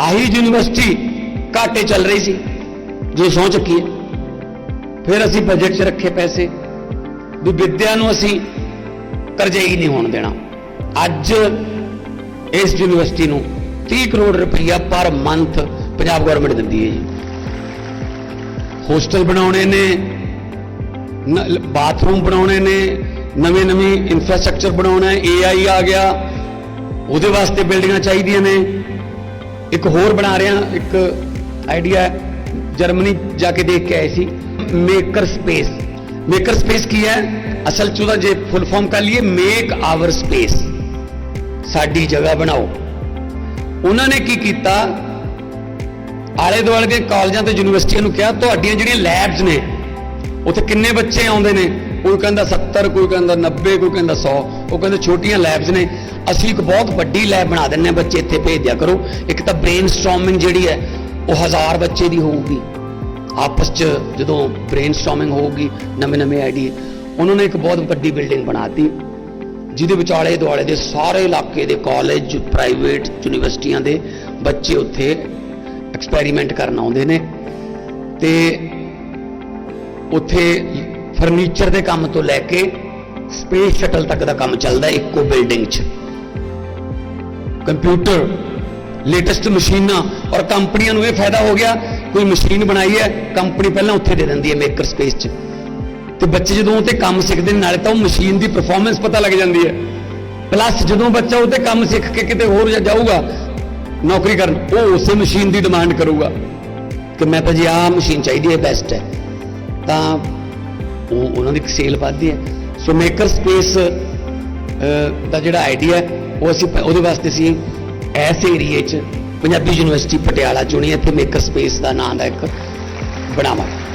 ਆਹੀ ਯੂਨੀਵਰਸਿਟੀ ਘਾਟੇ ਚੱਲ ਰਹੀ ਸੀ। ਜੋ ਸੌ ਚੁੱਕੀ ਹੈ ਫਿਰ ਅਸੀਂ ਬਜਟ 'ਚ ਰੱਖੇ ਪੈਸੇ। ਵੀ ਵਿਦਿਆ ਨੂੰ ਅਸੀਂ ਕਰਜ਼ੇ ਹੀ ਨਹੀਂ ਹੋਣ ਦੇਣਾ। ਅੱਜ ਇਸ ਯੂਨੀਵਰਸਿਟੀ ਨੂੰ 30 ਕਰੋੜ ਰੁਪਈਆ ਪਰ ਮੰਥ ਪੰਜਾਬ ਗਵਰਨਮੈਂਟ ਦਿੰਦੀ ਹੈ ਜੀ। ਹੋਸਟਲ ਬਣਾਉਣੇ ਨੇ ਬਾਥਰੂਮ ਬਣਾਉਣੇ ਨੇ, ਨਵੇਂ ਨਵੇਂ ਇਨਫਰਾਸਟ੍ਰਕਚਰ ਬਣਾਉਣਾ ਹੈ ਏਆਈ ਆ ਗਿਆ। ਉਹਦੇ ਵਾਸਤੇ ਬਿਲਡਿੰਗਾਂ ਚਾਹੀਦੀਆਂ ਨੇ। ਇੱਕ ਹੋਰ ਬਣਾ ਰਿਹਾ, ਇੱਕ ਆਈਡੀਆ ਜਰਮਨੀ ਜਾ ਕੇ ਦੇਖ ਕੇ ਆਏ ਸੀ ਮੇਕਰ ਸਪੇਸ ਮੇਕਰ ਸਪੇਸ ਕੀ ਹੈ? ਅਸਲ ਚ ਉਹਦਾ ਜੇ ਫੁੱਲ ਫਾਰਮ ਕਰ ਲਈਏ ਮੇਕ ਆਵਰ ਸਪੇਸ ਸਾਡੀ ਜਗ੍ਹਾ ਬਣਾਓ। ਉਹਨਾਂ ਨੇ ਕੀ ਕੀਤਾ? ਆਲੇ ਦੁਆਲੇ ਦੇ ਕਾਲਜਾਂ ਤੇ ਯੂਨੀਵਰਸਿਟੀਆਂ ਨੂੰ ਕਿਹਾ, ਤੁਹਾਡੀਆਂ ਜਿਹੜੀਆਂ ਲੈਬਸ ਨੇ, ਉੱਥੇ ਕਿੰਨੇ ਬੱਚੇ ਆਉਂਦੇ ਨੇ? ਕੋਈ ਕਹਿੰਦਾ 70 ਕੋਈ ਕਹਿੰਦਾ 90 ਕੋਈ ਕਹਿੰਦਾ 100 ਉਹ ਕਹਿੰਦੇ ਛੋਟੀਆਂ ਲੈਬਸ ਨੇ। ਅਸੀਂ ਇੱਕ ਬਹੁਤ ਵੱਡੀ ਲੈਬ ਬਣਾ ਦਿੰਨੇ ਆ ਬੱਚੇ ਇੱਥੇ ਭੇਜ ਦਿਆ ਕਰੋ। ਇੱਕ ਤਾਂ ਬ੍ਰੇਨਸਟਾਰਮਿੰਗ ਜਿਹੜੀ ਹੈ, ਉਹ ਹਜ਼ਾਰ ਬੱਚੇ ਦੀ ਹੋਊਗੀ। ਆਪਸ ਚ ਜਦੋਂ ਬ੍ਰੇਨਸਟਾਰਮਿੰਗ ਹੋਊਗੀ ਨਵੇਂ ਨਵੇਂ ਆਈਡੀਏ ਉਹਨਾਂ ਨੇ ਇੱਕ ਬਹੁਤ ਵੱਡੀ ਬਿਲਡਿੰਗ ਬਣਾਤੀ। ਜਿਹਦੇ ਵਿਚਾਲੇ ਦੁਆਲੇ ਦੇ ਸਾਰੇ ਇਲਾਕੇ ਦੇ ਕਾਲਜ ਪ੍ਰਾਈਵੇਟ ਯੂਨੀਵਰਸਿਟੀਆਂ ਦੇ ਬੱਚੇ ਉੱਥੇ ਐਕਸਪੈਰੀਮੈਂਟ ਕਰਨ ਆਉਂਦੇ ਨੇ। ਤੇ ਉੱਥੇ ਫਰਨੀਚਰ ਦੇ ਕੰਮ ਤੋਂ ਲੈ ਕੇ ਸਪੇਸ ਸ਼ਟਲ ਤੱਕ ਦਾ ਕੰਮ ਚੱਲਦਾ ਇੱਕੋ ਬਿਲਡਿੰਗ 'ਚ। ਕੰਪਿਊਟਰ ਲੇਟੈਸਟ ਮਸ਼ੀਨਾਂ ਔਰ ਕੰਪਨੀਆਂ ਨੂੰ ਇਹ ਫਾਇਦਾ ਹੋ ਗਿਆ, ਕੋਈ ਮਸ਼ੀਨ ਬਣਾਈ ਹੈ, ਕੰਪਨੀ ਪਹਿਲਾਂ ਉੱਥੇ ਦੇ ਦਿੰਦੀ ਹੈ ਮੇਕਰ ਸਪੇਸ 'ਚ। ਤੇ ਬੱਚੇ ਜਦੋਂ ਉਹ ਤੇ ਕੰਮ ਸਿੱਖਦੇ ਨੇ, ਨਾਲੇ ਤਾਂ ਉਹ ਮਸ਼ੀਨ ਦੀ ਪਰਫਾਰਮੈਂਸ ਪਤਾ ਲੱਗ ਜਾਂਦੀ ਹੈ। ਪਲੱਸ ਜਦੋਂ ਬੱਚਾ ਉਹ ਤੇ ਕੰਮ ਸਿੱਖ ਕੇ ਕਿਤੇ ਹੋਰ ਜਾਊਗਾ, ਨੌਕਰੀ ਕਰਨ, ਉਹ ਉਸੇ ਮਸ਼ੀਨ ਦੀ ਡਿਮਾਂਡ ਕਰੂਗਾ ਕਿ ਮੈਂ ਤਾਂ ਜੀ ਆਹ ਮਸ਼ੀਨ ਚਾਹੀਦੀ ਹੈ ਬੈਸਟ ਹੈ। ਤਾਂ ਉਹ, ਉਹਨਾਂ ਦੀ ਸੇਲ ਵੱਧਦੀ ਹੈ। ਸੋ ਮੇਕਰ ਸਪੇਸ ਦਾ ਜਿਹੜਾ ਆਈਡੀਆ ਉਹ ਅਸੀਂ ਉਹਦੇ ਵਾਸਤੇ ਅਸੀਂ ਐਸ ਏਰੀਏ 'ਚ ਪੰਜਾਬੀ ਯੂਨੀਵਰਸਿਟੀ ਪਟਿਆਲਾ ਚੁਣੀ ਇੱਥੇ ਮੇਕਰ ਸਪੇਸ ਦਾ ਨਾਮ ਦਾ ਇੱਕ ਬਣਾਵਾਂਗੇ।